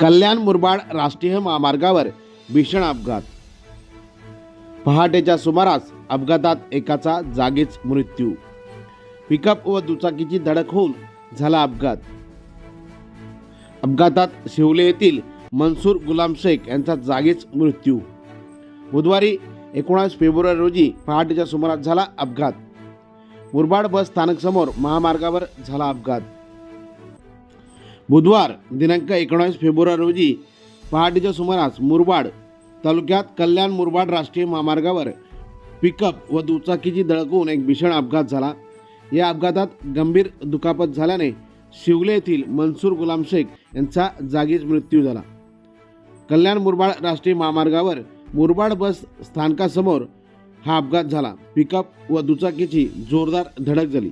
कल्याण मुरबाड राष्ट्रीय महामार्गावर भीषण अपघात. पहाटेच्या सुमारास अपघातात एकाचा जागीच मृत्यू. पिकअप व दुचाकीची धडक होऊन झाला अपघात. अपघातात शिवले येथील मनसूर गुलाम शेख यांचा जागीच मृत्यू. बुधवारी एकोणास फेब्रुवारी रोजी पहाटेच्या सुमारास झाला अपघात. मुरबाड बस स्थानकसमोर महामार्गावर झाला अपघात. बुधवार दिनांक एकोणावीस फेब्रुवारी रोजी पहाटेच्या सुमारास मुरबाड तालुक्यात कल्याण मुरबाड राष्ट्रीय महामार्गावर पिकअप व दुचाकीची धडक एक भीषण अपघात झाला. या अपघातात गंभीर दुखापत झाल्याने शिवले येथील मनसूर गुलाम शेख यांचा जागीच मृत्यू झाला. कल्याण मुरबाड राष्ट्रीय महामार्गावर मुरबाड बस स्थानकासमोर हा अपघात झाला. पिकअप व दुचाकीची जोरदार धडक झाली.